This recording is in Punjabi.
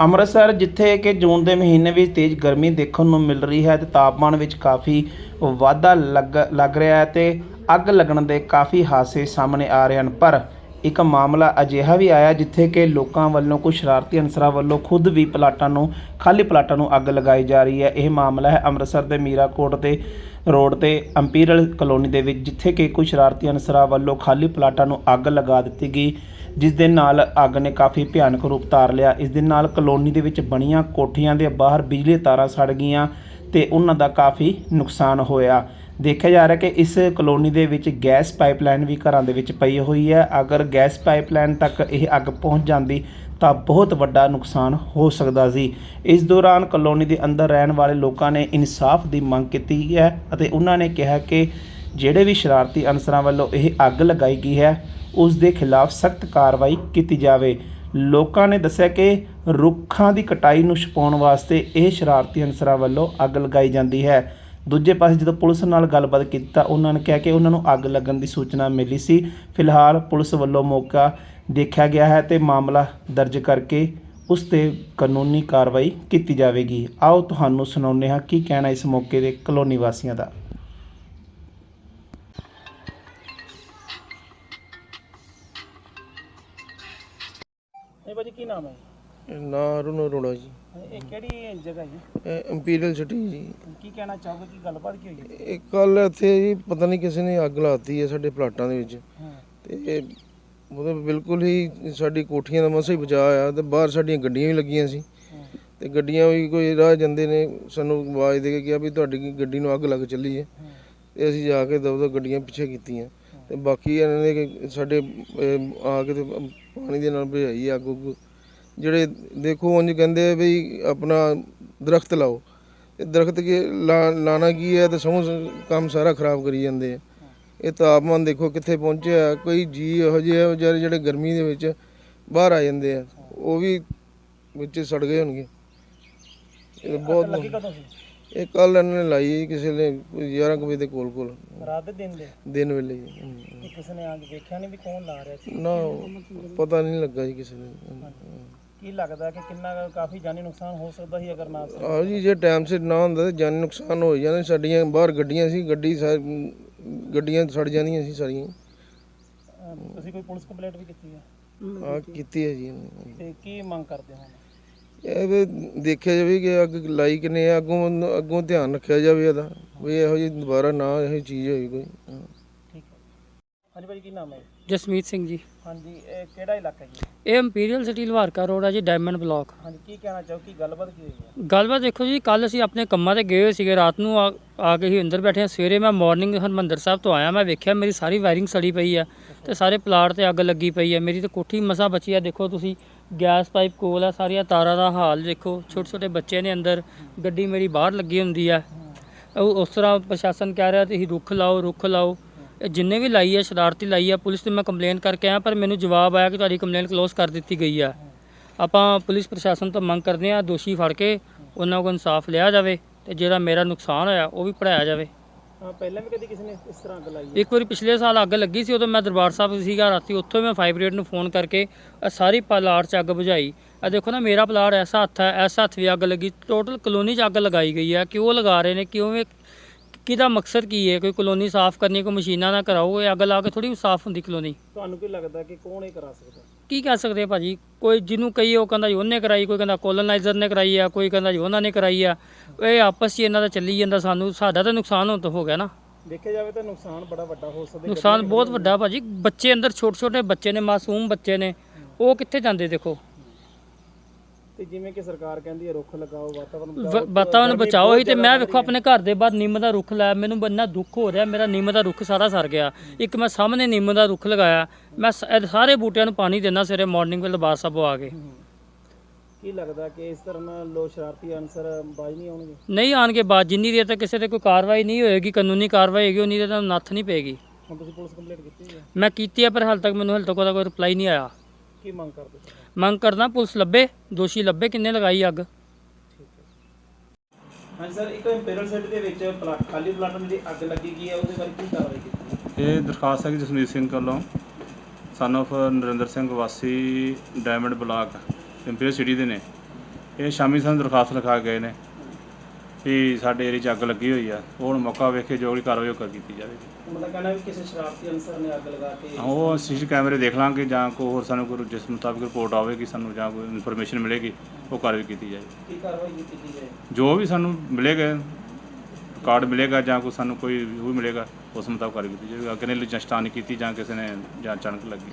ਅੰਮ੍ਰਿਤਸਰ, ਜਿੱਥੇ ਕਿ ਜੂਨ ਦੇ ਮਹੀਨੇ ਵਿੱਚ ਤੇਜ਼ ਗਰਮੀ ਦੇਖਣ ਨੂੰ ਮਿਲ ਰਹੀ ਹੈ ਤੇ ਤਾਪਮਾਨ ਵਿੱਚ ਕਾਫੀ ਵਾਧਾ ਲੱਗ ਲੱਗ ਰਿਹਾ ਹੈ ਤੇ ਅੱਗ ਲੱਗਣ ਦੇ ਕਾਫੀ ਹਾਦਸੇ ਸਾਹਮਣੇ ਆ ਰਹੇ ਹਨ। ਪਰ ਇੱਕ ਮਾਮਲਾ ਅਜਿਹਾ ਵੀ ਆਇਆ ਜਿੱਥੇ ਕਿ ਲੋਕਾਂ ਵੱਲੋਂ ਕੁਝ ਸ਼ਰਾਰਤੀ ਅਨਸਰਾਂ ਵੱਲੋਂ ਖੁਦ ਵੀ ਪਲਾਟਾਂ ਨੂੰ, ਖਾਲੀ ਪਲਾਟਾਂ ਨੂੰ ਅੱਗ ਲਗਾਈ ਜਾ ਰਹੀ ਹੈ। ਇਹ ਮਾਮਲਾ ਹੈ ਅੰਮ੍ਰਿਤਸਰ ਦੇ ਮੀਰਾਕੋਟ ਦੇ ਰੋਡ ਤੇ ਅੰਪੀਰਲ ਕਲੋਨੀ ਦੇ ਵਿੱਚ, ਜਿੱਥੇ ਕਿ ਕੁਝ ਸ਼ਰਾਰਤੀ ਅਨਸਰਾਂ ਵੱਲੋਂ ਖਾਲੀ ਪਲਾਟਾਂ ਨੂੰ ਅੱਗ ਲਗਾ ਦਿੱਤੀ ਗਈ। ਜਿਸ ਦੇ ਨਾਲ ਅੱਗ ਨੇ ਕਾਫੀ ਭਿਆਨਕ ਰੂਪ ਧਾਰ ਲਿਆ। ਇਸ ਦੇ ਨਾਲ ਕਲੋਨੀ ਦੇ ਵਿੱਚ ਬਣੀਆਂ ਕੋਠੀਆਂ ਦੇ ਬਾਹਰ ਬਿਜਲੀ ਤਾਰਾਂ ਸੜ ਗਈਆਂ ਤੇ ਉਹਨਾਂ ਦਾ ਕਾਫੀ ਨੁਕਸਾਨ ਹੋਇਆ। ਦੇਖਿਆ ਜਾ ਰਿਹਾ ਕਿ ਇਸ ਕਲੋਨੀ ਦੇ ਵਿੱਚ ਗੈਸ ਪਾਈਪਲਾਈਨ ਵੀ ਘਰਾਂ ਦੇ ਵਿੱਚ ਪਈ ਹੋਈ ਹੈ। ਅਗਰ ਗੈਸ ਪਾਈਪਲਾਈਨ ਤੱਕ ਇਹ ਅੱਗ ਪਹੁੰਚ ਜਾਂਦੀ ਤਾਂ ਬਹੁਤ ਵੱਡਾ ਨੁਕਸਾਨ ਹੋ ਸਕਦਾ ਸੀ। ਇਸ ਦੌਰਾਨ ਕਲੋਨੀ ਦੇ ਅੰਦਰ ਰਹਿਣ ਵਾਲੇ ਲੋਕਾਂ ਨੇ ਇਨਸਾਫ ਦੀ ਮੰਗ ਕੀਤੀ ਹੈ ਅਤੇ ਉਹਨਾਂ ਨੇ ਕਿਹਾ ਕਿ ਜਿਹੜੇ ਵੀ ਸ਼ਰਾਰਤੀ ਅਨਸਰਾਂ ਵੱਲੋਂ ਇਹ ਅੱਗ ਲਗਾਈ ਗਈ ਹੈ, ਉਸ ਦੇ ਖਿਲਾਫ ਸਖਤ ਕਾਰਵਾਈ ਕੀਤੀ ਜਾਵੇ। ਲੋਕਾਂ ਨੇ ਦੱਸਿਆ ਕਿ ਰੁੱਖਾਂ ਦੀ ਕਟਾਈ ਨੂੰ ਛੁਪਾਉਣ ਵਾਸਤੇ ਇਹ ਸ਼ਰਾਰਤੀ ਅਨਸਰਾਂ ਵੱਲੋਂ ਅੱਗ ਲਗਾਈ ਜਾਂਦੀ ਹੈ। ਦੂਜੇ ਪਾਸੇ ਜਦੋਂ ਪੁਲਿਸ ਨਾਲ ਗੱਲਬਾਤ ਕੀਤੀ ਤਾਂ ਉਹਨਾਂ ਨੇ ਕਿਹਾ ਕਿ ਉਹਨਾਂ ਨੂੰ ਅੱਗ ਲੱਗਣ ਦੀ ਸੂਚਨਾ ਮਿਲੀ ਸੀ। ਫਿਲਹਾਲ ਪੁਲਿਸ ਵੱਲੋਂ ਮੌਕਾ ਦੇਖਿਆ ਗਿਆ ਹੈ ਤੇ ਮਾਮਲਾ ਦਰਜ ਕਰਕੇ ਉਸ ਤੇ ਕਾਨੂੰਨੀ ਕਾਰਵਾਈ ਕੀਤੀ ਜਾਵੇਗੀ। ਆਓ ਤੁਹਾਨੂੰ ਸੁਣਾਉਂਦੇ ਹਾਂ ਕੀ ਕਹਿਣਾ ਇਸ ਮੌਕੇ ਦੇ ਕਲੋਨੀ ਵਾਸੀਆਂ ਦਾ। ਇਹ ਭਾਜੀ ਕੀ ਨਾਮ ਹੈ? ਨਾ ਅਰੁਣ ਅਰੋੜਾ ਜੀ। ਇਹ ਕਿਹੜੀ ਜਗ੍ਹਾ ਜੀ? ਇਹ ਇੰਪੀਰੀਅਲ ਸਿਟੀ ਜੀ। ਕੀ ਕਹਿਣਾ ਚਾਹੋਗੇ ਕੀ ਗੱਲਬਾਤ ਕੀ ਹੋਈ ਹੈ? ਇਹ ਕੱਲ ਇੱਥੇ ਜੀ ਪਤਾ ਨਹੀਂ ਕਿਸੇ ਨੇ ਅੱਗ ਲਾਤੀ ਹੈ ਸਾਡੇ ਪਲਾਟਾਂ ਦੇ ਵਿੱਚ। ਹਾਂ। ਤੇ ਮਤਲਬ ਬਿਲਕੁਲ ਹੀ ਸਾਡੀ ਕੋਠੀਆਂ ਦਾ ਮਸਾ ਹੀ ਬਚਾਅ ਆ ਤੇ ਬਾਹਰ ਸਾਡੀਆਂ ਗੱਡੀਆਂ ਵੀ ਲੱਗੀਆਂ ਸੀ। ਹਾਂ। ਤੇ ਗੱਡੀਆਂ ਵੀ ਕੋਈ ਰਾਹ ਜਾਂਦੇ ਨੇ ਸਾਨੂੰ ਆਵਾਜ਼ ਦੇ ਕੇ ਕਿਹਾ ਵੀ ਤੁਹਾਡੀ ਗੱਡੀ ਨੂੰ ਅੱਗ ਲੱਗ ਚੱਲੀ ਹੈ। ਹਾਂ। ਤੇ ਅਸੀਂ ਜਾ ਕੇ ਦਬਦਬ ਗੱਡੀਆਂ ਪਿੱਛੇ ਕੀਤੀਆਂ। ਤੇ ਬਾਕੀ ਇਹਨਾਂ ਨੇ ਕਿ ਸਾਡੇ ਅਹ, ਆ ਕੇ ਤੇ ਪਾਣੀ ਦੇ ਨਾਲ ਭਜਾਈ ਅੱਗ ਉੱਗ ਜਿਹੜੇ ਦੇਖੋ ਉਂਝ ਕਹਿੰਦੇ ਆ ਵੀ ਆਪਣਾ ਦਰਖਤ ਲਾਓ। ਇਹ ਦਰਖਤ ਕੇ ਲਾ- ਲਾਣਾ ਕੀ ਹੈ? ਤੇ ਸਮਝ ਕੰਮ ਸਾਰਾ ਖਰਾਬ ਕਰੀ ਜਾਂਦੇ ਆ। ਇਹ ਤਾਪਮਾਨ ਦੇਖੋ ਕਿੱਥੇ ਪਹੁੰਚਿਆ ਕੋਈ ਜੀ ਇਹੋ ਜਿਹੇ ਆ ਵਿਚਾਰੇ ਜਿਹੜੇ ਗਰਮੀ ਦੇ ਵਿੱਚ ਬਾਹਰ ਆ ਜਾਂਦੇ ਆ। ਉਹ ਵੀ ਵਿੱਚ ਸੜ ਗਏ ਹੋਣਗੇ। ਇਹ ਬਹੁਤ ਲੱਗੀ ਕਦੋਂ ਸੀ? ਇਹ ਕੱਲ ਇਹਨਾਂ ਨੇ ਲਾਈ ਸੀ ਕਿਸੇ ਨੇ ਕੋਈ 11 ਕੁ ਵਜੇ ਦੇ ਕੋਲ ਕੋਲ। ਰਾਤ ਦੇ ਦਿਨ ਦੇ? ਦਿਨ ਵੇਲੇ ਜੀ। ਹਮ। ਕਿ ਕਿਸੇ ਨੇ ਆ ਕੇ ਵੇਖਿਆ ਨਹੀਂ ਵੀ ਕੌਣ ਲਾ ਰਿਹਾ ਸੀ? ਨਾ ਪਤਾ ਨਹੀਂ ਲੱਗਾ ਜੀ ਕਿਸੇ ਨੂੰ। ਕੀ ਲੱਗਦਾ ਕਿ ਕਿੰਨਾ ਕੁ ਕਾਫੀ ਜਾਨੀ ਨੁਕਸਾਨ ਹੋ ਸਕਦਾ ਸੀ ਅਗਰ ਨਾ ਸੀ? ਆਹੋ ਜੀ ਜੇ ਟਾਈਮ ਸਿਰ ਨਾ ਹੁੰਦਾ ਤਾਂ ਜਾਨੀ ਨੁਕਸਾਨ ਹੋ ਜਾਣਾ ਸਾਡੀਆਂ ਬਾਹਰ ਗੱਡੀਆਂ ਸੀ ਗੱਡੀ ਸਾ- ਗੱਡੀਆਂ ਸੜ ਜਾਣੀਆਂ ਸੀ ਸਾਰੀਆਂ। ਅਹ ਤੁਸੀਂ ਕੋਈ ਪੁਲਿਸ ਕੰਪਲੇਂਟ ਵੀ ਕੀਤੀ ਹੈ? ਆ ਕੀਤੀ ਹੈ ਜੀ। ਇਹਨੇ। ਤੇ ਕੀ ਮੰਗ ਕਰਦੇ ਹੋ ਇਹ ਵੀ ਦੇਖਿਆ ਜਾਵੇ ਕਿ ਅੱਗ ਲਾਈ ਕਿਨੇ ਅੱਗੋਂ ਅੱਗੋਂ ਧਿਆਨ ਰੱਖਿਆ ਜਾਵੇ ਇਹਦਾ ਵੀ ਇਹੋ ਜਿਹੀ ਦੁਬਾਰਾ ਨਾ ਇਹੋ ਚੀਜ਼ ਹੋਈ ਕੋਈ। ਹਾਂ। ਠੀਕ ਹੈ। ਹਾਂਜੀ ਭਾਜੀ ਕੀ ਨਾਮ ਹੈ? ਜਸਮੀਤ ਸਿੰਘ ਜੀ। ਹਾਂਜੀ ਇਹ ਕਿਹੜਾ ਇਲਾਕਾ ਜੀ? ਇਹ ਇੰਪੀਰੀਅਲ ਸਿਟੀ ਲਵਾਰਕਾ ਰੋਡ ਆ ਜੀ ਡਾਇਮੰਡ ਬਲਾਕ ਹਾਂਜੀ ਕੀ ਕਹਿਣਾ ਚਾਹੋ ਕੀ ਗੱਲਬਾਤ ਕੀ ਹੋਈ ਹੈ? ਗੱਲਬਾਤ ਦੇਖੋ ਜੀ ਕੱਲ ਅਸੀਂ ਆਪਣੇ ਕੰਮਾਂ ਤੇ ਗਏ ਹੋਏ ਸੀਗੇ ਰਾਤ ਨੂੰ ਆ ਆ ਕੇ ਹੀ ਅੰਦਰ ਬੈਠੇ ਹਾਂ। ਸਵੇਰੇ ਮੈਂ ਮਾਰਨਿੰਗ ਹਰਮੰਦਰ ਸਾਹਿਬ ਤੋਂ ਆਇਆ ਮੈਂ ਵੇਖਿਆ ਮੇਰੀ ਸਾਰੀ ਵਾਇਰਿੰਗ ਸੜੀ ਪਈ ਆ ਤੇ ਸਾਰੇ ਪਲਾਟ ਤੇ ਅੱਗ ਲੱਗੀ ਪਈ ਆ। ਮੇਰੀ ਤੇ ਕੋਠੀ ਮਸਾ ਬਚੀ ਆ ਦੇਖੋ ਤੁਸੀਂ ਗੈਸ ਪਾਈਪ ਕੋਲ ਆ, ਸਾਰੀਆਂ ਤਾਰਾਂ ਦਾ ਹਾਲ ਦੇਖੋ, ਛੋਟੇ ਛੋਟੇ ਬੱਚੇ ਨੇ ਅੰਦਰ ਗੱਡੀ ਮੇਰੀ ਬਾਹਰ ਲੱਗੀ ਹੁੰਦੀ ਆ। ਉਹ ਉਸ ਤਰ੍ਹਾਂ ਪ੍ਰਸ਼ਾਸਨ ਕਹਿ ਰਿਹਾ ਤੁਸੀਂ ਰੁੱਖ ਲਾਓ ਰੁੱਖ ਲਾਓ। ਇਹ ਜਿੰਨੇ ਵੀ ਲਾਈ ਆ, ਸ਼ਰਾਰਤੀ ਲਾਈ ਆ, ਪੁਲਿਸ ਤੇ ਮੈਂ ਕੰਪਲੇਨ ਕਰਕੇ ਆਇਆ, ਪਰ ਮੈਨੂੰ ਜਵਾਬ ਆਇਆ ਕਿ ਤੁਹਾਡੀ ਕੰਪਲੇਨ ਕਲੋਜ਼ ਕਰ ਦਿੱਤੀ ਗਈ ਆ। ਆਪਾਂ ਪੁਲਿਸ ਪ੍ਰਸ਼ਾਸਨ ਤੋਂ ਮੰਗ ਕਰਦੇ ਆ, ਦੋਸ਼ੀ ਫੜ ਕੇ ਉਹਨਾਂ ਕੋਲ ਇਨਸਾਫ ਲਿਆ ਜਾਵੇ ਤੇ ਜਿਹੜਾ ਮੇਰਾ ਨੁਕਸਾਨ ਹੋਇਆ, ਉਹ ਵੀ ਭਰਾਇਆ ਜਾਵੇ। ਹਾਂ ਪਹਿਲਾਂ ਵੀ ਕਦੀ ਕਿਸੇ ਨੇ ਇਸ ਤਰ੍ਹਾਂ ਅੱਗ ਲਾਈ ਹੈ? ਇੱਕ ਵਾਰੀ ਪਿਛਲੇ ਸਾਲ ਅੱਗ ਲੱਗੀ ਸੀ ਉਦੋਂ ਮੈਂ ਦਰਬਾਰ ਸਾਹਿਬ ਸੀਗਾ ਰਾਤੀ ਉੱਥੋਂ ਮੈਂ ਰੇਟ ਨੂੰ ਫੋਨ ਕਰਕੇ ਸਾਰੀ ਪਲਾਟ 'ਚ ਅੱਗ ਬੁਝਾਈ। ਆ ਦੇਖੋ ਨਾ ਮੇਰਾ ਪਲਾਟ ਐਸਾ ਹੱਥ ਹੈ ਐਸਾ ਹੱਥ ਵੀ ਅੱਗ ਲੱਗੀ ਟੋਟਲ ਕਲੋਨੀ 'ਚ ਅੱਗ ਲਗਾਈ ਗਈ ਹੈ। ਕਿਉਂ ਲਗਾ ਰਹੇ ਨੇ ਕਿਉਂ ਕਿਹਦਾ ਮਕਸਦ ਕੀ ਹੈ? ਕੋਈ ਕਲੋਨੀ ਸਾਫ਼ ਕਰਨੀ ਕੋਈ ਮਸ਼ੀਨਾਂ ਨਾ ਕਰਾਓ ਇਹ ਅੱਗ ਲਾ ਕੇ ਥੋੜੀ ਸਾਫ਼ ਹੁੰਦੀ ਕਲੋਨੀ। ਤੁਹਾਨੂੰ ਕੀ ਲੱਗਦਾ ਕਿ ਕੌਣ ਇਹ ਕਰਾ ਸਕਦਾ? ਕੀ ਕਹਿ ਸਕਦੇ ਆ ਭਾਜੀ? ਕੋਈ ਜਿਹਨੂੰ ਕਹੀਏ ਉਹ ਕਹਿੰਦਾ ਜੀ ਉਹਨੇ ਕਰਾਈ ਕੋਈ ਕਹਿੰਦਾ ਕੋਲੋਨਾਈਜ਼ਰ ਨੇ ਕਰਾਈ ਆ ਕੋਈ ਕਹਿੰਦਾ ਜੀ ਉਹਨਾਂ ਨੇ ਕਰਾਈ ਆ। ਇਹ ਆਪਸ 'ਚ ਇਹਨਾਂ ਦਾ ਚੱਲੀ ਜਾਂਦਾ ਸਾਨੂੰ ਸਾਡਾ ਤਾਂ ਨੁਕਸਾਨ ਤਾਂ ਹੋ ਗਿਆ ਨਾ। ਦੇਖਿਆ ਜਾਵੇ ਤਾਂ ਨੁਕਸਾਨ ਬੜਾ ਵੱਡਾ ਹੋ ਸਕਦਾ। ਨੁਕਸਾਨ ਬਹੁਤ ਵੱਡਾ ਭਾਜੀ। ਬੱਚੇ ਅੰਦਰ ਛੋਟੇ ਛੋਟੇ ਬੱਚੇ ਨੇ ਮਾਸੂਮ ਬੱਚੇ ਨੇ। ਉਹ ਕਿੱਥੇ ਜਾਂਦੇ ਦੇਖੋ? ਤੇ ਜਿਵੇਂ ਕਿ ਸਰਕਾਰ ਕਹਿੰਦੀ ਹੈ ਰੁੱਖ ਲਗਾਓ ਵਾਤਾਵਰਨ ਵ- ਵਾਤਾਵਰਨ ਬਚਾਓ ਹੀ ਤੇ ਮੈਂ ਵੇਖੋ ਆਪਣੇ ਘਰ ਦੇ ਬਾਹਰ ਨਿੰਮ ਦਾ ਰੁੱਖ ਲਾਇਆ ਮੈਨੂੰ ਬੰਨਾ ਦੁੱਖ ਹੋ ਰਿਹਾ ਮੇਰਾ ਨਿੰਮ ਦਾ ਰੁੱਖ ਸਾਰਾ ਸਰ ਗਿਆ। ਇੱਕ ਮੈਂ ਸਾਹਮਣੇ ਨਿੰਮ ਦਾ ਰੁੱਖ ਲਗਾਇਆ ਮੈਂ ਸ- ਇਹ ਸਾਰੇ ਬੂਟਿਆਂ ਨੂੰ ਪਾਣੀ ਦੇਣਾ ਸਵੇਰੇ ਮਾਰਨਿੰਗ ਵੇਲੇ ਬਾਦ ਸਾਹਿਬ ਆ ਕੇ ਕੀ ਲੱਗਦਾ ਕਿ ਇਸ ਤਰ੍ਹਾਂ ਨਾਲ ਲੋ ਸ਼ਰਾਰਤੀ ਅਨਸਰ ਬਾਜ ਨਹੀਂ ਆਉਣਗੇ? ਨਹੀਂ ਆਣਗੇ ਬਾਅਦ ਜਿੰਨੀ ਦੇਰ ਤੱਕ ਕਿਸੇ ਤੇ ਕੋਈ ਕਾਰਵਾਈ ਨਹੀਂ ਹੋਏਗੀ ਕਾਨੂੰਨੀ ਕਾਰਵਾਈ ਹੋਏਗੀ ਉਨੀ ਦੇਰ ਤੱਕ ਨੱਥ ਨਹੀਂ ਪਏਗੀ। ਹੁਣ ਤੁਸੀਂ ਪੁਲਿਸ ਕੰਪਲੇਂਟ ਕੀਤੀ ਹੈ? ਮੈਂ ਕੀਤੀ ਹੈ ਪਰ ਹਾਲ ਤੱਕ ਮੈਨੂੰ ਹਾਲ ਤੱਕ ਉਹਦਾ ਕੋਈ ਰਿਪਲਾਈ ਨਹੀਂ ਆਇਆ। ਕੀ ਮੰਗ ਕਰਦੇ ਹੋ? ਮੰਗ ਕਰਦਾ ਪੁਲਿਸ ਲੱਭੇ ਦੋਸ਼ੀ ਲੱਭੇ ਕਿੰਨੇ ਲਗਾਈ ਅੱਗ? ਹਾਂਜੀ ਸਰ ਇੱਕ ਇੰਪੀਰੀਅਲ ਸਿਟੀ ਦੇ ਵਿੱਚ ਪਲਾਟ ਖਾਲੀ ਪਲਾਟਾਂ ਦੀ ਅੱਗ ਲੱਗੀ ਗਈ ਹੈ ਉਹਦੇ ਬਾਰੇ ਕੀ ਕਾਰਵਾਈ ਕੀਤੀ ਇਹ ਦਰਖਾਸਤ ਹੈ ਕਿ ਜਸਮੀਤ ਸਿੰਘ ਵੱਲੋਂ ਸਨ of ਨਰਿੰਦਰ ਸਿੰਘ ਵਾਸੀ ਡਾਇਮੰਡ ਬਲਾਕ ਇੰਪੀਰੀਅਲ ਸਿਟੀ ਦੇ ਨੇ। ਇਹ ਸ਼ਾਮੀ ਸਾਨੂੰ ਦਰਖਾਸਤ ਲਿਖਾ ਗਏ ਨੇ। ਵੀ ਸਾਡੇ ਏਰੀਆ 'ਚ ਅੱਗ ਲੱਗੀ ਹੋਈ ਆ। ਉਹ ਹੁਣ ਮੌਕਾ ਵੇਖ ਕੇ ਜੋ ਵੀ ਕਾਰਵਾਈ ਉਹ ਕਰ ਕੀਤੀ ਜਾਵੇਗੀ ਉਹਨਾਂ ਦਾ ਕਹਿਣਾ ਵੀ ਕਿਸੇ ਸ਼ਰਾਰਤੀ ਅਨਸਰ ਨੇ ਅੱਗ ਲਗਾ ਕੇ ਉਹ ਸੀਸੀ ਕੈਮਰੇ ਦੇਖ ਲਾਂਗੇ ਜਾਂ ਕੋਈ ਹੋਰ ਸਾਨੂੰ ਕੋਈ ਜਿਸ ਮੁਤਾਬਕ ਰਿਪੋਰਟ ਆਵੇਗੀ ਸਾਨੂੰ ਜਾਂ ਕੋਈ ਇਨਫੋਰਮੇਸ਼ਨ ਮਿਲੇਗੀ ਉਹ ਕਾਰਵਾਈ ਕੀਤੀ ਜਾਏਗੀ ਕੀ ਕਾਰਵਾਈ ਕੀਤੀ ਜਾਏ ਜੋ ਵੀ ਸਾਨੂੰ ਮਿਲੇਗਾ ਰਿਕਾਰਡ ਮਿਲੇਗਾ ਜਾਂ ਕੋਈ ਸਾਨੂੰ ਕੋਈ ਉਹ ਮਿਲੇਗਾ ਉਸ ਮੁਤਾਬਕ ਕਾਰਵਾਈ ਕੀਤੀ ਜਾਏਗੀ ਅੱਗ ਨੇ ਜਾਂ ਸਟਾਨ ਕੀਤੀ ਜਾਂ ਕਿਸੇ ਨੇ ਜਾਂ ਅਚਾਨਕ ਲੱਗੀ।